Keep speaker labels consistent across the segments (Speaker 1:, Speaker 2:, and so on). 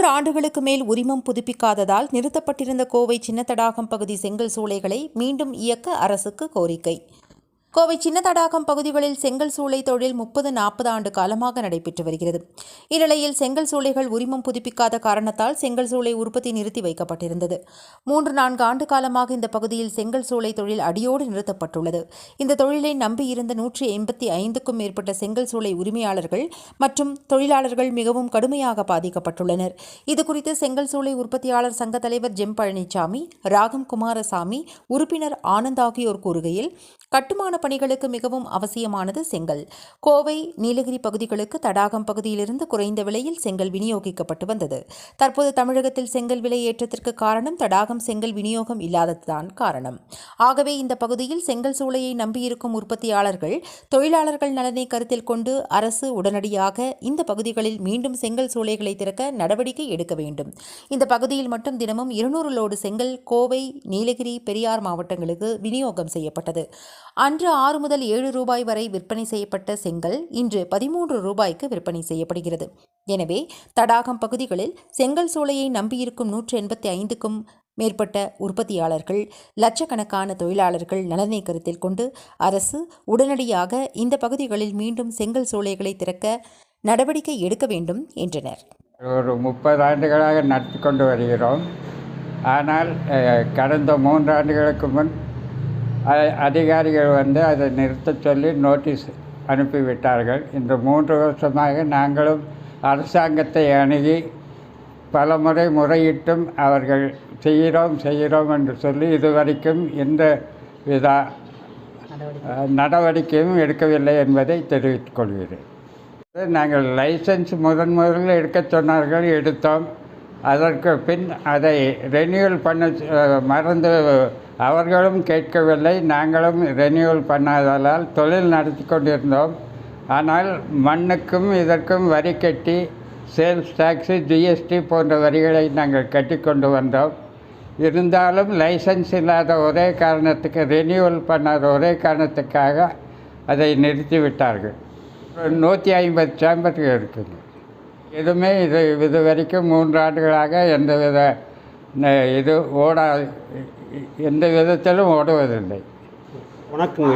Speaker 1: மூன்று ஆண்டுகளுக்கு மேல் உரிமம் புதுப்பிக்காததால் நிறுத்தப்பட்டிருந்த கோவை சின்னத்தடாகம் பகுதி செங்கல் சூளைகளை மீண்டும் இயக்க அரசுக்கு கோரிக்கை. கோவை சின்னத்தடாகம் பகுதிகளில் செங்கல் சூளை தொழில் முப்பது நாற்பது ஆண்டு காலமாக நடைபெற்று வருகிறது. இந்நிலையில் செங்கல் சூளைகள் உரிமம் புதுப்பிக்காத காரணத்தால் செங்கல் சூளை உற்பத்தி நிறுத்தி வைக்கப்பட்டிருந்தது. மூன்று நான்கு ஆண்டு காலமாக இந்த பகுதியில் செங்கல் சூளை தொழில் அடியோடு நிறுத்தப்பட்டுள்ளது. இந்த தொழிலை நம்பியிருந்த நூற்றி எண்பத்தி ஐந்துக்கும் மேற்பட்ட செங்கல் சூளை உரிமையாளர்கள் மற்றும் தொழிலாளர்கள் மிகவும் கடுமையாக பாதிக்கப்பட்டுள்ளனர். இதுகுறித்து செங்கல் சூளை உற்பத்தியாளர் சங்க தலைவர் ஜெம் பழனிசாமி ராகம் குமாரசாமி உறுப்பினர் ஆனந்த் ஆகியோர் கூறுகையில் கட்டுமான பணிகளுக்கு மிகவும் அவசியமானது செங்கல். கோவை நீலகிரி பகுதிகளுக்கு தடாகம் பகுதியிலிருந்து குறைந்த விலையில் செங்கல் விநியோகிக்கப்பட்டு வந்தது. தற்போது தமிழகத்தில் செங்கல் விலை ஏற்றத்திற்கு காரணம் தடாகம் செங்கல் விநியோகம் இல்லாததுதான் காரணம். ஆகவே இந்த பகுதியில் செங்கல் சூளையை நம்பியிருக்கும் உற்பத்தியாளர்கள் தொழிலாளர்கள் நலனை கருத்தில் கொண்டு அரசு உடனடியாக இந்த பகுதிகளில் மீண்டும் செங்கல் சூளைகளை திறக்க நடவடிக்கை எடுக்க வேண்டும். இந்த பகுதியில் மட்டும் தினமும் இருநூறு லோடு செங்கல் கோவை நீலகிரி பெரியார் மாவட்டங்களுக்கு விநியோகம் செய்யப்பட்டது. அன்று ஆறு முதல் ஏழு ரூபாய் வரை விற்பனை செய்யப்பட்ட செங்கல் இன்று பதிமூன்று ரூபாய்க்கு விற்பனை செய்யப்படுகிறது. எனவே தடாகம் பகுதிகளில் செங்கல் சூளையை நம்பியிருக்கும் நூற்று எண்பத்தி ஐந்துக்கும் மேற்பட்ட உற்பத்தியாளர்கள் லட்சக்கணக்கான தொழிலாளர்கள் நலனை கருத்தில் கொண்டு அரசு உடனடியாக இந்த பகுதிகளில் மீண்டும் செங்கல் சூளைகளை திறக்க நடவடிக்கை எடுக்க வேண்டும் என்றனர்.
Speaker 2: ஒரு முப்பது ஆண்டுகளாக நடத்தி கொண்டு வருகிறோம். ஆனால் கடந்த மூன்று ஆண்டுகளுக்கு முன் அதிகாரிகள் வந்து அதை நிறுத்த சொல்லி நோட்டீஸ் அனுப்பிவிட்டார்கள். இந்த மூன்று வருஷமாக நாங்களும் அரசாங்கத்தை அணுகி பல முறை முறையிட்டும் அவர்கள் செய்கிறோம் செய்கிறோம் என்று சொல்லி இதுவரைக்கும் எந்த வித நடவடிக்கையும் எடுக்கவில்லை என்பதை தெரிவித்துக் கொள்கிறேன். நாங்கள் லைசன்ஸ் முதன் முதலில் எடுக்கச் சொன்னார்கள் எடுத்தோம். அதற்கு பின் அதை ரெனியூவல் பண்ண மறந்து அவர்களும் கேட்கவில்லை. நாங்களும் ரெனியூவல் பண்ணாததால் தொழில் நடத்தி கொண்டிருந்தோம். ஆனால் மண்ணுக்கும் இதற்கும் வரி கட்டி சேல்ஸ் டேக்ஸு ஜிஎஸ்டி போன்ற வரிகளை நாங்கள் கட்டி கொண்டு வந்தோம். இருந்தாலும் லைசன்ஸ் இல்லாத ஒரே காரணத்துக்கு ரெனியூவல் பண்ணாத ஒரே காரணத்துக்காக அதை நிறுத்திவிட்டார்கள். நூற்றி ஐம்பது சேம்பர்கள் இருக்குங்க. எதுவுமே இது இது வரைக்கும் மூன்று ஆண்டுகளாக எந்த வித இது ஓடா எந்த விதத்திலும் ஓடுவதில்லை.
Speaker 3: வணக்கங்க.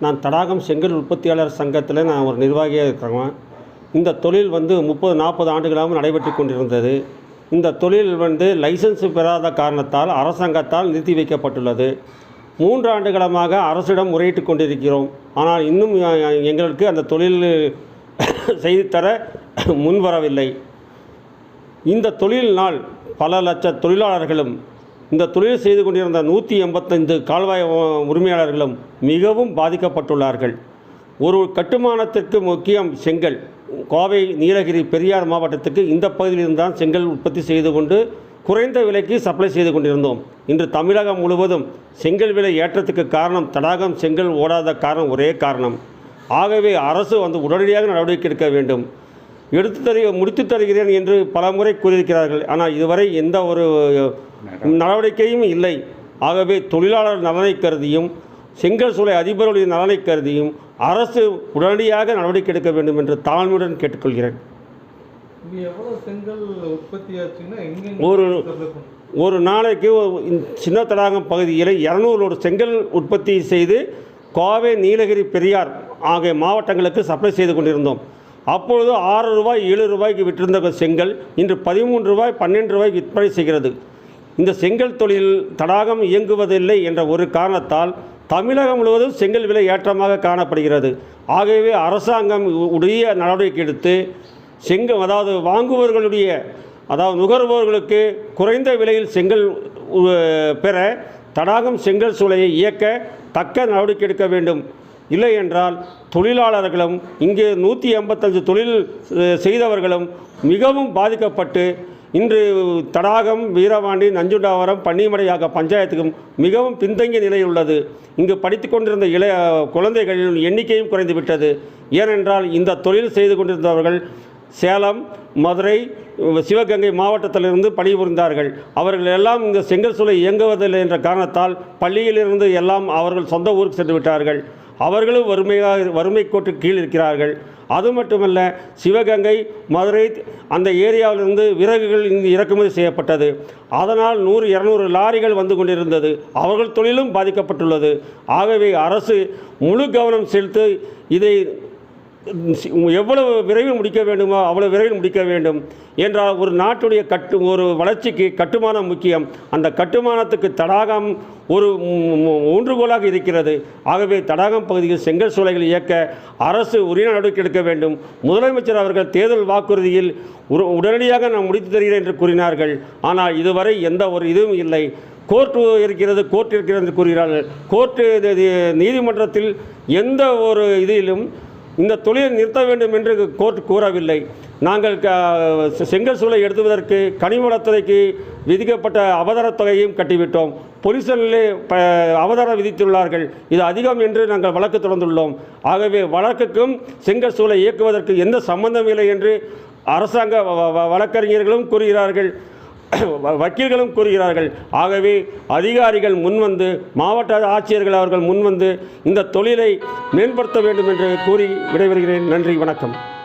Speaker 3: நான் தடாகம் செங்கல் உற்பத்தியாளர் சங்கத்தில் நான் ஒரு நிர்வாகியாக இருக்கிறேன் இந்த தொழில் வந்து முப்பது நாற்பது ஆண்டுகளாகவும் நடைபெற்று கொண்டிருந்தது. இந்த தொழில் வந்து லைசன்ஸ் பெறாத காரணத்தால் அரசாங்கத்தால் நிறுத்தி வைக்கப்பட்டுள்ளது. மூன்று ஆண்டுகளமாக அரசிடம் முறையிட்டு கொண்டிருக்கிறோம். ஆனால் இன்னும் எங்களுக்கு அந்த தொழில் செய்து தர முன்வரவில்லை இந்த தொழில் நாள் பல லட்ச தொழிலாளர்களும் இந்த தொழில் செய்து கொண்டிருந்த நூற்றி எண்பத்தைந்து கால்வாய் உரிமையாளர்களும் மிகவும் பாதிக்கப்பட்டுள்ளார்கள். ஒரு கட்டுமானத்திற்கு முக்கியம் செங்கல். கோவை நீலகிரி பெரியார் மாவட்டத்துக்கு இந்த பகுதியிலிருந்து தான் செங்கல் உற்பத்தி செய்து கொண்டு குறைந்த விலைக்கு சப்ளை செய்து கொண்டிருந்தோம். இன்று தமிழகம் முழுவதும் செங்கல் விலை ஏற்றத்துக்கு காரணம் தடாகம் செங்கல் ஓடாத காரணம் ஒரே காரணம். ஆகவே அரசு வந்து உடனடியாக நடவடிக்கை எடுக்க வேண்டும். எடுத்து தரு முடித்து தருகிறேன் என்று பலமுறை கூறியிருக்கிறார்கள். ஆனால் இதுவரை எந்த ஒரு நடவடிக்கையும் இல்லை. ஆகவே தொழிலாளர் நலனை கருதியும் செங்கல் சூளை அதிபருடைய நலனை கருதியும் அரசு உடனடியாக நடவடிக்கை எடுக்க வேண்டும் என்று தாழ்மையுடன் கேட்டுக்கொள்கிறேன். ஒரு ஒரு நாளைக்கு சின்ன தடாகம் பகுதியில் இரநூறு செங்கல் உற்பத்தி செய்து கோவை நீலகிரி பெரியார் ஆகிய மாவட்டங்களுக்கு சப்ளை செய்து கொண்டிருந்தோம். அப்பொழுது ஆறு ரூபாய் ஏழு ரூபாய்க்கு விற்றிருந்த செங்கல் இன்று பதிமூன்று ரூபாய் பன்னெண்டு ரூபாய் விற்பனை செய்கிறது. இந்த செங்கல் தொழில் தடாகம் இயங்குவதில்லை என்ற ஒரு காரணத்தால் தமிழகம் முழுவதும் செங்கல் விலை ஏற்றமாக காணப்படுகிறது. ஆகவே அரசாங்கம் உடைய நடவடிக்கை எடுத்து செங்கல் அதாவது வாங்குபவர்களுடைய அதாவது நுகர்வோர்களுக்கு குறைந்த விலையில் செங்கல் பெற தடாகம் செங்கல் சூளையை இயக்க தக்க நடவடிக்கை எடுக்க வேண்டும். இல்லை என்றால் தொழிலாளர்களும் இங்கே நூற்றி எண்பத்தஞ்சு தொழில் செய்தவர்களும் மிகவும் பாதிக்கப்பட்டு இன்று தடாகம் வீரபாண்டி நஞ்சுண்டாவரம் பன்னிமடை பஞ்சாயத்துக்கும் மிகவும் பின்தங்கிய நிலையில் உள்ளது. இங்கு படித்து கொண்டிருந்த இளைய குழந்தைகளின் எண்ணிக்கையும் குறைந்துவிட்டது ஏனென்றால் இந்த தொழில் செய்து கொண்டிருந்தவர்கள் சேலம் மதுரை சிவகங்கை மாவட்டத்திலிருந்து பணிபுரிந்தார்கள். அவர்கள் எல்லாம் இந்த செங்கல் சூளை இயங்குவதில்லை என்ற காரணத்தால் பள்ளியிலிருந்து எல்லாம் அவர்கள் சொந்த ஊருக்கு சென்று விட்டார்கள். அவர்களும் வறுமையாக வறுமை கோட்டு கீழ் இருக்கிறார்கள். அது மட்டுமல்ல சிவகங்கை மதுரை அந்த ஏரியாவிலிருந்து விறகுகள் இங்கு இறக்குமதி செய்யப்பட்டது. அதனால் நூறு இரநூறு லாரிகள் வந்து கொண்டிருந்தது. அவர்கள் தொழிலும் பாதிக்கப்பட்டுள்ளது. ஆகவே அரசு முழு கவனம் செலுத்தி இதை எவ்வளவு விரைவில் முடிக்க வேண்டுமோ அவ்வளவு விரைவில் முடிக்க வேண்டும் என்றால் ஒரு நாட்டுடைய கட்டு ஒரு வளர்ச்சிக்கு கட்டுமானம் முக்கியம். அந்த கட்டுமானத்துக்கு தடாகம் ஒரு ஊன்றுகோலாக இருக்கிறது. ஆகவே தடாகம் பகுதியில் செங்கல் சூளைகள் இயக்க அரசு உரிய நடவடிக்கை எடுக்க வேண்டும். முதலமைச்சர் அவர்கள் தேர்தல் வாக்குறுதியில் உடனடியாக நான் முடித்து தருகிறேன் என்று கூறினார்கள். ஆனால் இதுவரை எந்த ஒரு இதுவும் இல்லை. கோர்ட்டு இருக்கிறது கோர்ட் இருக்கிறது என்று கூறுகிறார்கள். கோர்ட்டு நீதிமன்றத்தில் எந்த ஒரு இதிலும் இந்த தொழிலை நிறுத்த வேண்டும் என்று கோர்ட் கூறவில்லை. நாங்கள் க- செங்கல் சூளை எடுத்துவதற்கு கனிமலத்துறைக்கு விதிக்கப்பட்ட அவதாரத் தொகையும் கட்டிவிட்டோம். பொலிசனிலே ப அவதாரம் விதித்துள்ளார்கள். இது அதிகம் என்று நாங்கள் வழக்கு தொடர்ந்துள்ளோம். ஆகவே வழக்குக்கும் செங்கல் சூளை இயக்குவதற்கு எந்த சம்பந்தம் இல்லை என்று அரசாங்க வ- வ- வழக்கறிஞர்களும் கூறுகிறார்கள். வக்கீல்களும் கூறுகிறார்கள். ஆகவே அதிகாரிகள் முன்வந்து மாவட்ட ஆட்சியர்கள் அவர்கள் முன்வந்து இந்த தொழிலை மேம்படுத்த வேண்டும் என்று கூறி விடைபெறுகிறேன். நன்றி வணக்கம்.